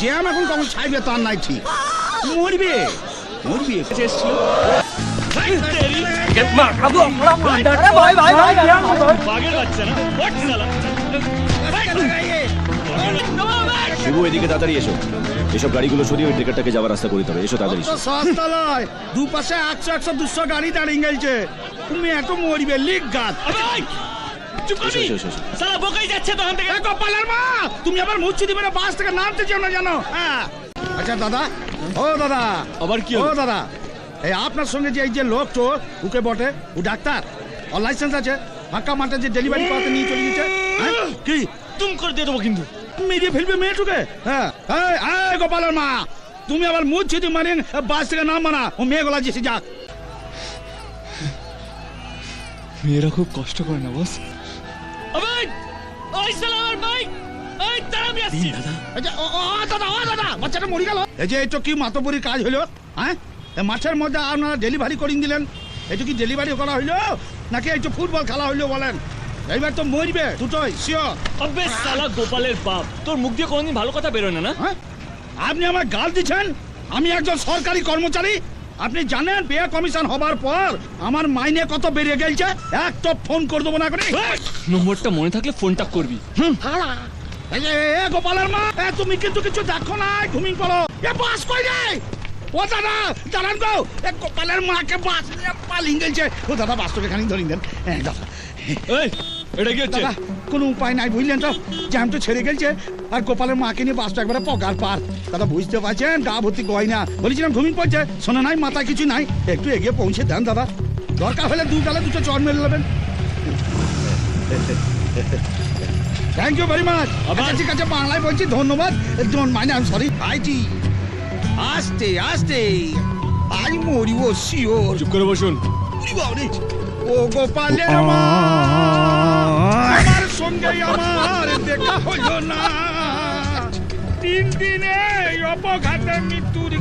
Jam এখন কখন ছাইবে তার নাই ঠিক। মরবে। মরবে। এসেছিল শিবু এদিকে তাড়াতাড়ি এসো। এসব গাড়িগুলো সরিয়ে ওই ট্রেকারটাকে যাওয়ার রাস্তা করে দিতে হবে। এসো তাড়াতাড়ি এসো। তো সস্তা লয় দুপাশে একশো একশো দুশো গাড়ি দাঁড়িয়ে গেছে। তুমি এত মরবে লিক গাছ। সালা বোকাই যাচ্ছে তো থেকে। এ মা! তুমি আবার মুচ্ছি দিবে না বাস থেকে নামতে চাও না জানো? হ্যাঁ। আচ্ছা দাদা। ও দাদা। আবার কি ও দাদা। এই আপনার সঙ্গে যে এই যে লোক তো উকে বটে ও ডাক্তার। ওর লাইসেন্স আছে। ফাঁকা মাঠে যে ডেলিভারি করাতে নিয়ে চলে গেছে। হ্যাঁ? কি? তুম করে দিয়ে দেবো কিন্তু। মেরে ফেলবে মেয়েটুকে? হ্যাঁ। এই, গোপালের মা! তুমি আবার মুচ্ছি দি মানে বাস থেকে নাম মানা ও মেয়ে গলা যেসে যাক। মেয়েরা খুব কষ্ট করে না বস আবার ওই সালা আমার বাইক এই তারা আমি আসছি এই যে, ও, ও, ও, দাদা ও দাদা বাচ্চাটা মরে গেল এই যে এটা কি মাতবরির কাজ হলো হ্যাঁ? এই মাঠের মধ্যে আপনারা ডেলিভারি করিয়ে দিলেন। এটা কি ডেলিভারি করা হইল নাকি এই যে ফুটবল খেলা হইল বলেন? এইবার তো মরবে দুটোই শিওর আবে সালা গোপালের বাপ তোর মুখ দিয়ে কোনোদিন ভালো কথা বেরোয় না না? হ্যাঁ? আপনি আমার গাল দিচ্ছেন? আমি একজন সরকারি কর্মচারী আপনি জানেন পেয়া কমিশন হবার পর আমার মাইনে কত বেড়ে গেছে এক তো ফোন করে দেবো না করে নম্বরটা মনে থাকলে ফোনটা করবি। গোপালের মা এ তুমি কিন্তু কিছু দেখো না ঘুমিয়ে পড়ো। এ বাস কই রে? ও দাদা দাঁড়ান গো। এ গোপালের মাকে বাস পালিয়ে গেছে ও দাদা বাসটাকে খানি ধরিয়ে দেন। দাদা। এই এটা কি হচ্ছে? দাদা কোনো উপায় নাই বুঝলেন তো? জ্যাম তো ছেড়ে গেছে আর গোপালের মাকে নিয়ে বাসটা একবারে পগার পার। দাদা বুঝতে পারছেন? গা ভর্তি গয়না বলেছিলাম ঘুমিয়ে পড়ছে শোনা নাই মাথায় কিছু নাই। একটু এগিয়ে পৌঁছে দেন দাদা। দরকার হলে দু গালে দুটো চর মেরে নেবেন। থ্যাংক ইউ ভেরি মাচ আবার? আচ্ছা ঠিক আছে বাংলায় বলছি ধন্যবাদ। Don't mind I am sorry IT আস্তে আস্তে। আই মরিব শিওর। চুপ করে বসুন। ও গোপালের মা। আমার দেখা হইল না। তিন দিনে অপঘাতে মৃত্যুর